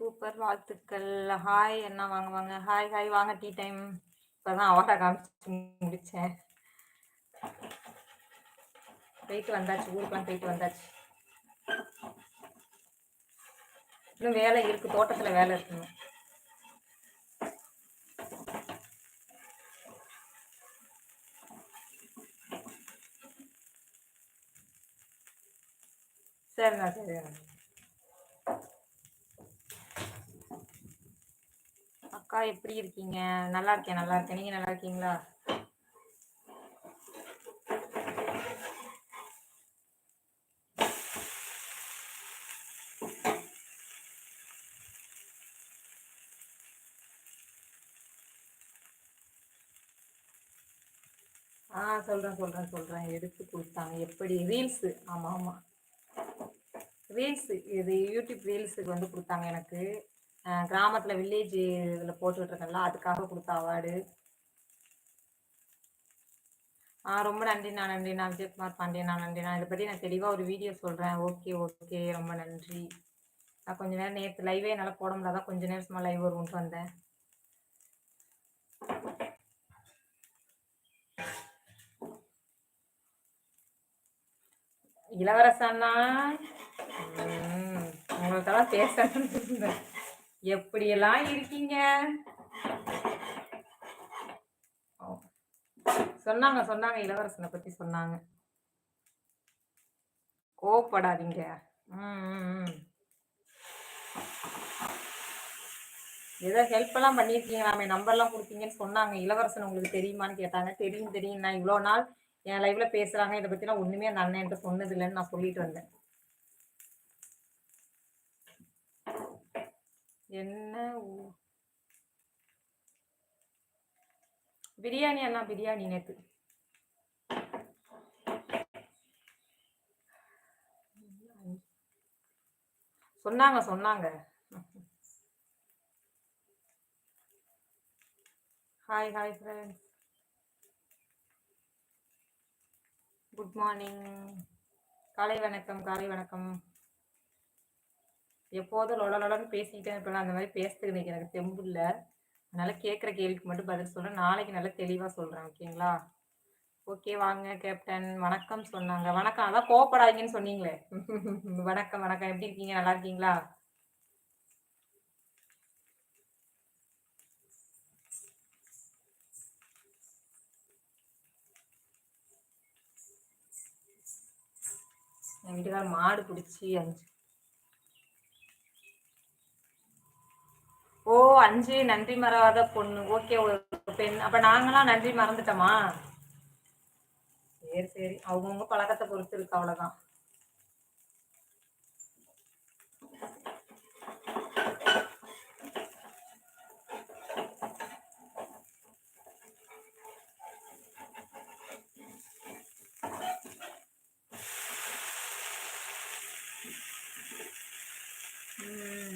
Super வாழ்த்துக்கள். Hi என்ன வாங்க வாங்க ஹாய் ஹாய் வாங்க டீ டைம் இப்போதான் அவார்டை காமிச்சு முடித்தேன் போயிட்டு வந்தாச்சு ஊருக்குலாம் போயிட்டு வந்தாச்சு. இன்னும் வேலை இருக்குது தோட்டத்தில் வேலை இருக்குங்க சரிண்ணா சரிண்ணா. அக்கா எப்படி இருக்கீங்க? நல்லா இருக்கேன் நல்லா இருக்கேன். நீங்க நல்லா இருக்கீங்களா? ஆ சொல்கிறேன் சொல்கிறேன் சொல்கிறேன் எடுத்து கொடுத்தாங்க. எப்படி? ரீல்ஸு. ஆமாம் ஆமாம் ரீல்ஸு. இது யூடியூப் ரீல்ஸுக்கு வந்து கொடுத்தாங்க எனக்கு. கிராமத்தில் வில்லேஜ் இதில் போட்டுட்ருக்கேன்ல அதுக்காக கொடுத்த அவார்டு ஆ ரொம்ப நன்றிண்ணா நன்றிண்ணா விஜயகுமார் பாண்டியண்ணா நன்றிண்ணா. இதை பற்றி நான் தெளிவாக ஒரு வீடியோ சொல்கிறேன் ஓகே ஓகே ரொம்ப நன்றி. நான் கொஞ்ச நேரம் நேற்று லைவே என்னால் போட முடியாதான் கொஞ்ச நேரம் சும்மா லைவ் வரும்ட்டு வந்தேன். இளவரசன்னா உங்களுக்கெல்லாம் பேச எப்படியெல்லாம் இருக்கீங்க? சொன்னாங்க சொன்னாங்க இளவரசனை பத்தி சொன்னாங்க. கோவப்படாதீங்க. ஏதோ ஹெல்ப் எல்லாம் பண்ணியிருக்கீங்க நாம நம்பர்லாம் கொடுத்தீங்கன்னு சொன்னாங்க. இளவரசன் உங்களுக்கு தெரியுமான்னு கேட்டாங்க. தெரியும் தெரியும் நான் இவ்வளோ நாள் என் லைஃப்ல பேசுறாங்க. இதை பத்திலாம் ஒண்ணுமே அந்த அண்ணன் என்கிட்ட சொன்னது இல்லைன்னு நான் சொல்லிட்டு வந்தேன். என்ன பிரியாணி அண்ணா பிரியாணி நேற்று சொன்னாங்க சொன்னாங்க. Hi hi friends good morning காலை வணக்கம் காலை வணக்கம். எப்போதும் லொடலொடன்னு பேசிக்கிட்டே இருப்பேன் அந்த மாதிரி பேசுறதுக்கு எனக்கு தெம்பு இல்லை. அதனால கேட்குற கேள்விக்கு மட்டும் பதில் சொல்கிறேன் நாளைக்கு நல்லா தெளிவாக சொல்கிறேன் ஓகேங்களா? ஓகே வாங்க கேப்டன். வணக்கம் சொன்னாங்க. வணக்கம். அதான் கோவப்படாதீங்கன்னு சொன்னீங்களே. வணக்கம் வணக்கம். எப்படி இருக்கீங்க? நல்லா இருக்கீங்களா? என் வீட்டுக்கார மாடு பிடிச்சி அஞ்சு ஓ அஞ்சு நன்றி மறவாத பொண்ணு. ஓகே ஒரு பெண். அப்ப நாங்களாம் நன்றி மறந்துட்டோமா? சரி சரி. அவங்கவுங்க பழக்கத்தை பொறுத்து இருக்கு அவ்வளவுதான்.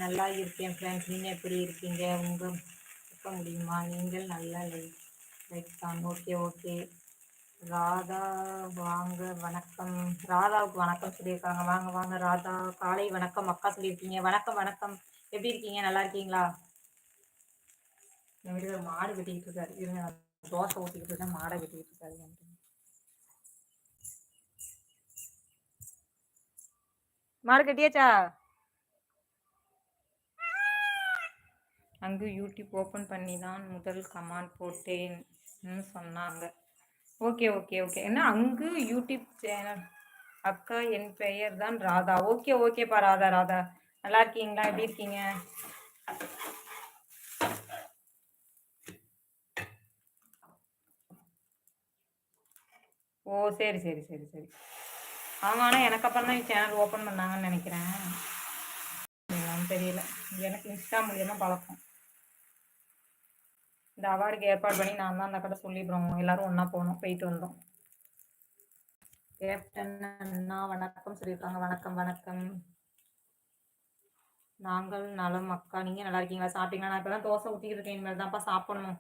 நல்லா இருக்கேன் ஃப்ரெண்ட்ஸ் நீங்கள் எப்படி இருக்கீங்க? உங்கள் இருக்க முடியுமா? நீங்கள் நல்லா லைக் லைக் தான். ஓகே ஓகே ராதா வாங்க வணக்கம். ராதாவுக்கு வணக்கம் சொல்லியிருக்காங்க. வாங்க வாங்க ராதா. காலை வணக்கம் அக்கா சொல்லியிருக்கீங்க. வணக்கம் வணக்கம். எப்படி இருக்கீங்க? நல்லா இருக்கீங்களா? என் வீட்டில் மாடு வெட்டிக்கிட்டு இருக்காரு. இருங்க தோசை ஊற்றிக்கிட்டு இருக்கேன். மாடை வெட்டிக்கிட்டு இருக்காரு. மாடு கட்டியாச்சா? அங்கு யூடியூப் ஓப்பன் பண்ணி தான் முதல் கமாண்ட் போட்டேன்னு சொன்னாங்க. Okay okay okay. ஏன்னா அங்கு யூடியூப் சேனல் அக்கா என் பெயர் தான் ராதா. ஓகே ஓகேப்பா ராதா ராதா. நல்லா இருக்கீங்களா? எப்படி இருக்கீங்க? ஓ சரி சரி சரி சரி. அவங்க ஆனால் எனக்கு அப்புறம் தான் சேனல் ஓப்பன் பண்ணாங்கன்னு நினைக்கிறேன். தெரியல. எனக்கு இன்ஸ்டா மூலியமாக பழக்கம். இந்த அவார்டுக்கு ஏற்பாடு பண்ணி நான் தான் அந்த கடை சொல்லிடுறோம். எல்லாரும் ஒன்றா போகணும். போயிட்டு வந்தோம். கேப்டன் அண்ணா வணக்கம் சொல்லியிருக்காங்க. வணக்கம் வணக்கம். நாங்கள் நலம் அக்கா நீங்கள் நல்லா இருக்கீங்களா? சாப்பிட்டீங்களா? நான் இப்போ தான் தோசை ஊற்றிக்கிட்டு இருக்கேன். இனிமேல் தான்ப்பா சாப்பிடணும்.